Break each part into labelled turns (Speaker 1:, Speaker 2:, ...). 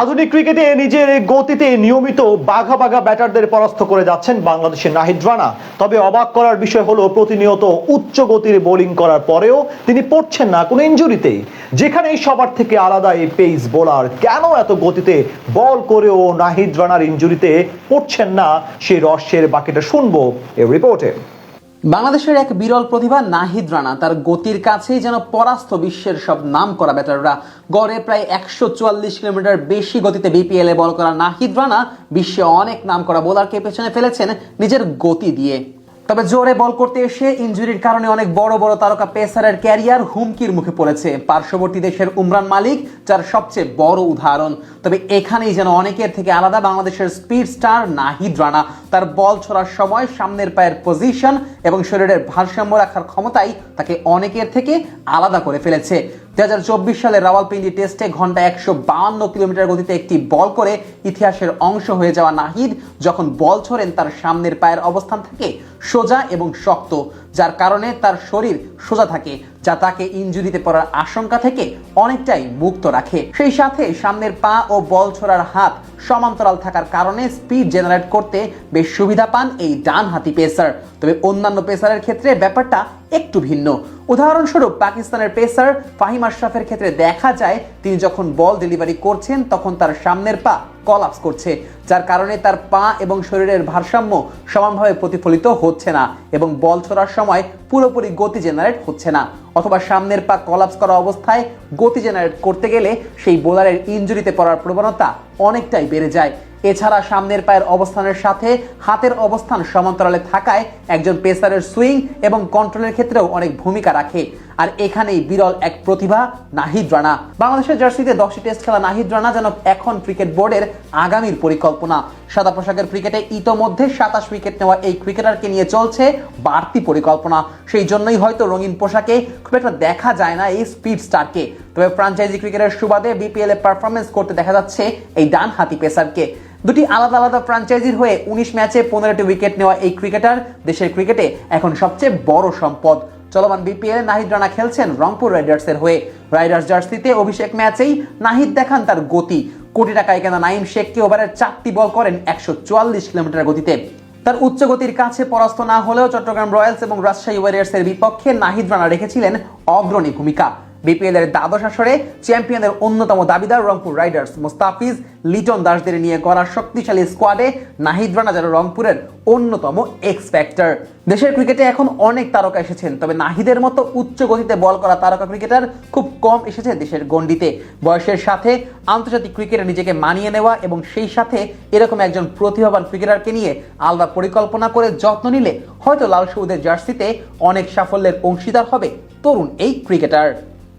Speaker 1: আধুনিক ক্রিকেটে নিজের গতিতে নিয়মিত বাঘা বাঘা ব্যাটারদের পরাস্ত করে যাচ্ছেন বাংলাদেশের নাহিদ রানা। তবে অবাক করার বিষয় হলো, প্রতিনিয়ত উচ্চ গতির বোলিং করার পরেও তিনি পড়ছেন না কোনো ইঞ্জুরিতেই। যেখানেই সবার থেকে আলাদা এই পেস বোলার কেন এত গতিতে বল করেও নাহিদ রানার ইঞ্জুরিতে পড়ছেন না, সেই রহস্যের বাকিটা শুনব এই রিপোর্টে
Speaker 2: বাংলাদেশের এক বিরল প্রতিভা, নাহিদ রানা। তার গতির কাছেই যেন পরাস্ত বিশ্বের সব নাম করা ব্যাটাররা। গড়ে প্রায় একশো চুয়াল্লিশ কিলোমিটার বেশি গতিতে বিপিএল এ বল করা নাহিদ রানা বিশ্বে অনেক নাম করা বোলারকে পেছনে ফেলেছেন নিজের গতি দিয়ে। তবে জোরে বল করতে এসে ইঞ্জুরির কারণে অনেক বড় বড় তারকা পেসারের ক্যারিয়ার হুমকির মুখে পড়েছে। পার্শ্ববর্তী দেশের উমরান মালিক যার সবচেয়ে বড় উদাহরণ। তবে এখানেই যেন অনেকের থেকে আলাদা বাংলাদেশের স্পিড স্টার নাহিদ রানা। তার বল ছোড়ার সময় সামনের পায়ের পজিশন এবং শরীরের ভারসাম্য রাখার ক্ষমতাই তাকে অনেকের থেকে আলাদা করে ফেলেছে। দু হাজার চব্বিশ সালে রাওয়ালপিন্ডি টেস্টে ঘণ্টা একশো বাউন্ন কিলোমিটার গতিতে একটি বল করে ইতিহাসের অংশ হয়ে যাওয়া নাহিদ, যখন বল ছোড়েন তার সামনের পায়ের অবস্থান থাকে সোজা এবং শক্ত। যার কারণে তার শরীর সোজা থাকে, যা তাকে ইঞ্জুরিতে পড়ার আশঙ্কা থেকে অনেকটাই মুক্ত রাখে। সেই সাথে সামনের পা ও বল ছোড়ার হাত সমান্তরাল থাকার কারণে স্পিড জেনারেট করতে বেশ সুবিধা পান এই ডান হাতি পেসার। তবে অন্যান্য পেসারের ক্ষেত্রে ব্যাপারটা একটু ভিন্ন। উদাহরণস্বরূপ পাকিস্তানের পেসার ফাহিম আশরাফের ক্ষেত্রে দেখা যায়, তিনি যখন বল ডেলিভারি করছেন, তখন তার সামনের পা কলাপস করছে, যার কারণে তার পা এবং শরীরের ভারসাম্য সমানভাবে প্রতিফলিত হচ্ছে না এবং বল ছোড়ার সময় পুরোপুরি গতি জেনারেট হচ্ছে না। অথবা সামনের পা কলাপস করা অবস্থায় গতি জেনারেট করতে গেলে সেই বোলারের ইঞ্জুরিতে পড়ার প্রবণতা অনেকটাই বেড়ে যায়। এছাড়া সামনের পায়ের অবস্থানের সাথে হাতের অবস্থান সমান্তরালে থাকায় একজন পেসারের সুইং এবং কন্ট্রোলের ক্ষেত্রেও অনেক ভূমিকা রাখে। আর এখানেই বিরল এক প্রতিভা, নাহিদ রানা। বাংলাদেশের জার্সিতে দশটি টেস্ট খেলা নাহিদ রানা যেন এখন ক্রিকেট বোর্ডের আগামীর পরিকল্পনা। সাদা পোশাকের ক্রিকেটে ইতোমধ্যে সাতাশ উইকেট নেওয়া এই ক্রিকেটারকে নিয়ে চলছে বাড়তি পরিকল্পনা। সেই জন্যই হয়তো রঙিন পোশাকে খুব একটা দেখা যায় না এই স্পিড স্টারকে। তবে ফ্রাঞ্চাইজি ক্রিকেটের সুবাদে বিপিএল পারফরমেন্স করতে দেখা যাচ্ছে এই ডান হাতি পেসারকে। দুটি আলাদা আলাদা ফ্রাঞ্চাইজির হয়ে উনিশ ম্যাচে পনেরোটি উইকেট নেওয়া এই ক্রিকেটার দেশের ক্রিকেটে এখন সবচেয়ে বড় সম্পদ। চলমান বিপিএল নাহিদ রানা খেলছেন রংপুর রাইডার্সের হয়ে। রাইডার্স জার্সিতে অভিষেক ম্যাচেই নাহিদ দেখান তার গতি। কোটি টাকায় কেনা নাইম শেখকে ওভারের চারটি বল করেন একশো চুয়াল্লিশ কিলোমিটার গতিতে। তার উচ্চ গতির কাছে পরাস্ত না হলেও চট্টগ্রাম রয়্যালস এবং রাজশাহী ওয়ারিয়ার্সের বিপক্ষে নাহিদ রানা রেখেছিলেন অগ্রণী ভূমিকা। বিপিএল এর দ্বাদশ আসরে চ্যাম্পিয়নের অন্যতম দাবিদার রংপুর রাইডার্স মোস্তাফিজ লিটন দাসদের নিয়ে গড়া শক্তিশালী স্কোয়াডে নাহিদ রানা যেন রংপুরের অন্যতম এক্স ফ্যাক্টর দেশের ক্রিকেটে এখন অনেক তারকা এসেছেন, তবে নাহিদের মতো উচ্চ গতিতে বল করা তারকা ক্রিকেটার খুব কম এসেছে দেশের গণ্ডিতে। বয়সের সাথে আন্তর্জাতিক ক্রিকেটে নিজেকে মানিয়ে নেওয়া এবং সেই সাথে এরকম একজন প্রতিভাবান ক্রিকেটারকে নিয়ে আলাদা পরিকল্পনা করে যত্ন নিলে হয়তো লাল সবুজের জার্সিতে অনেক সাফল্যের অংশীদার হবে তরুণ এই ক্রিকেটার।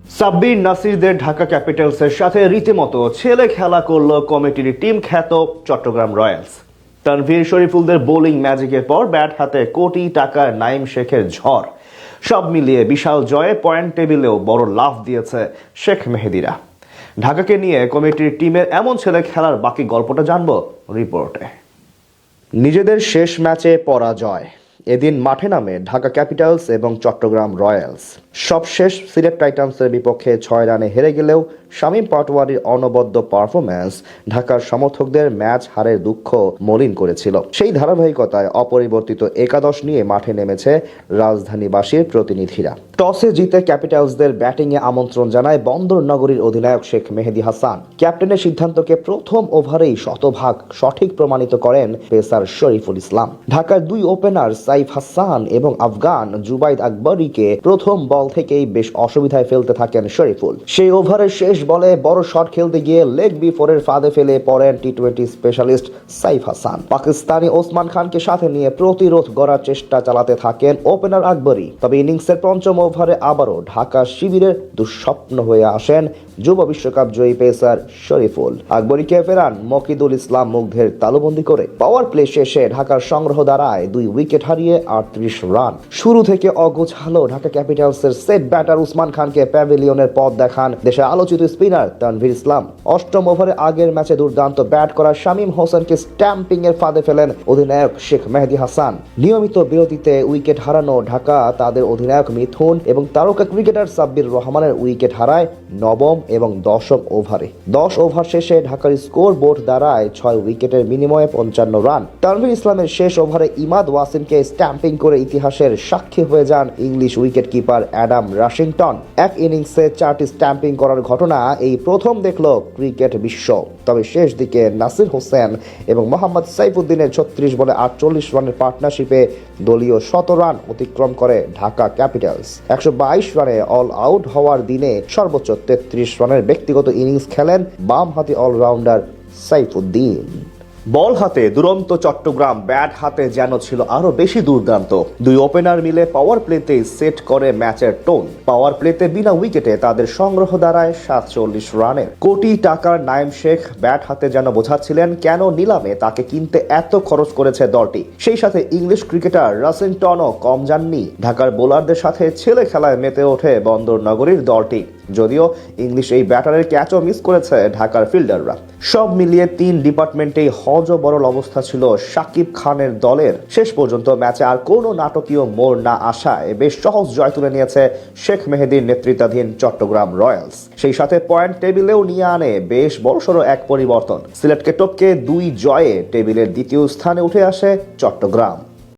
Speaker 3: সাব্বির নাসিরদের ঢাকা ক্যাপিটালসের সাথে রীতিমতো ছেলে খেলা করল কমিটির টিম খ্যাত চট্টগ্রাম রয়্যালস। তানভীর শরীফুলদের বোলিং ম্যাজিকের পর ব্যাট হাতে কোটি টাকার নাইম শেখের ঝড়। সব মিলিয়ে বিশাল জয়ে পয়েন্ট টেবিলেও বড় লাভ দিয়েছে শেখ মেহেদিরা। ঢাকাকে নিয়ে কমিটির টিমের এমন ছেলে খেলার বাকি গল্পটা জানব রিপোর্টে। নিজেদের শেষ ম্যাচে পরাজয়। এদিন মাঠে নামে ঢাকা ক্যাপিটালস এবং চট্টগ্রাম রয়্যালস। সবশেষ সিলেট টাইটান্সের বিপক্ষে ছয় রানে হেরে গেলেও শামীম পাটোয়ারির অনবদ্য পারফরম্যান্স ঢাকার সমর্থকদের ম্যাচ হারের দুঃখ মলিন করেছিল। সেই ধারাবাহিকতায় অপরিবর্তিত একাদশ নিয়ে মাঠে নেমেছে রাজধানীবাসীর প্রতিনিধিরা। টসে জিতে ক্যাপিটালসদের ব্যাটিংয়ে আমন্ত্রণ জানায় বন্দর নগরীর অধিনায়ক শেখ মেহেদি হাসান। ক্যাপ্টেনের সিদ্ধান্তকে প্রথম ওভারেই শতভাগ সঠিক প্রমাণিত করেন পেসার শরীফুল ইসলাম। ঢাকার দুই ওপেনার সাইফ হাসান এবং আফগান জুবাইদ আকবরীকে প্রথম বল থেকেই বেশ অসুবিধায় ফেলতে থাকেন শরীফুল। সেই ওভারের শেষ বলে বড় শট খেলতে গিয়ে লেগ বিফোরের ফাঁদে ফেলে পড়েন T twenty specialist Saif Hasan. Pakistani Osman খানকে সাথে নিয়ে প্রতিরোধ গড়ার চেষ্টা চালাতে থাকেন ওপেনার আকবরী। তবে ইনিংসের পঞ্চম ওভারে আবারও ঢাকা শিবিরের দুঃস্বপ্ন হয়ে আসেন যুব বিশ্বকাপ জয়ী পেসার শরীফুল। আকবরীকে ফেরান মকিদুল ইসলাম মুগ্ধের তালুবন্দি করে। পাওয়ার প্লে শেষে ঢাকার সংগ্রহ দ্বারায় দুই উইকেট হারিয়ে আটত্রিশ রান। শুরু থেকে অগোছালো ঢাকা ক্যাপিটালসের সেট ব্যাটার উসমান খানকে প্যাভিলিয়নের পথ দেখান দেশের আলোচিত স্পিনার তানভীর ইসলাম। অষ্টম ওভারে আগের ম্যাচে দুর্দান্ত ব্যাট করা শামীম হোসেনকে স্ট্যাম্পিং এর ফাঁদে ফেলেন অধিনায়ক শেখ মেহেদি হাসান। নিয়মিত বিরতিতে উইকেট হারানো ঢাকা তাদের অধিনায়ক মিথুন এবং তারকা ক্রিকেটার সাব্বির রহমানের উইকেট হারায় নবম এবং দশম ওভারে। দশ ওভার শেষে ঢাকার স্কোর বোর্ড দাঁড়ায় ছয় উইকেটের বিনিময়ে পঞ্চান্ন রান। তানভীর ইসলামের শেষ ওভারে ইমাদ ওয়াসিমকে স্ট্যাম্পিং করে ইতিহাসের সাক্ষী হয়ে যান English wicket keeper Adam Rossington. এক ইনিংসে চারটি স্ট্যাম্পিং করার ঘটনা এই প্রথম দেখল ক্রিকেট বিশ্ব। তবে শেষ দিকে নাসির হোসেন এবং মোহাম্মদ সাইফুদ্দিনের ছত্রিশ বলে আটচল্লিশ রানের পার্টনারশিপে দলীয় শত রান অতিক্রম করে ঢাকা ক্যাপিটালস। একশো বাইশ রানে অল আউট হওয়ার দিনে সর্বোচ্চ তেত্রিশ রানের ব্যক্তিগত ইনিংস খেলেন বামহাতি অলরাউন্ডার সাইফুদ্দিন। বল হাতে দুরন্ত চট্টগ্রাম, ব্যাট হাতে যেন ছিল আরও বেশি দুর্দান্ত। দুই ওপেনার মিলে পাওয়ার প্লেতে সেট করে ম্যাচের টোন। পাওয়ার প্লেতে বিনা উইকেটে তাদের সংগ্রহ দাঁড়ায় সাতচল্লিশ রানের। কোটি টাকার নাইম শেখ ব্যাট হাতে যেন বোঝাচ্ছিলেন কেন নিলামে তাকে কিনতে এত খরচ করেছে দলটি। সেই সাথে ইংলিশ ক্রিকেটার রাসিংটনও কম যাননি। ঢাকার বোলারদের সাথে ছেলে খেলায় মেতে ওঠে বন্দর নগরীর দলটি। যদিও ইংলিশ এই ব্যাটারের ক্যাচও মিস করেছে ঢাকার ফিল্ডাররা সব মিলিয়ে তিন ডিপার্টমেন্টেই হজ বরল অবস্থা ছিল সাকিব খানের দলের। শেষ পর্যন্ত ম্যাচে আর কোনো নাটকীয় মোড় না আসায় বেশ সহজ জয় তুলে নিয়েছে শেখ মেহেদির নেতৃত্বাধীন চট্টগ্রাম রয়্যালস। সেই সাথে পয়েন্ট টেবিলেও নিয়ে আনে বেশ বড়সড় এক পরিবর্তন। সিলেটকে টপকে দুই জয়ে টেবিলের দ্বিতীয় স্থানে উঠে আসে চট্টগ্রাম।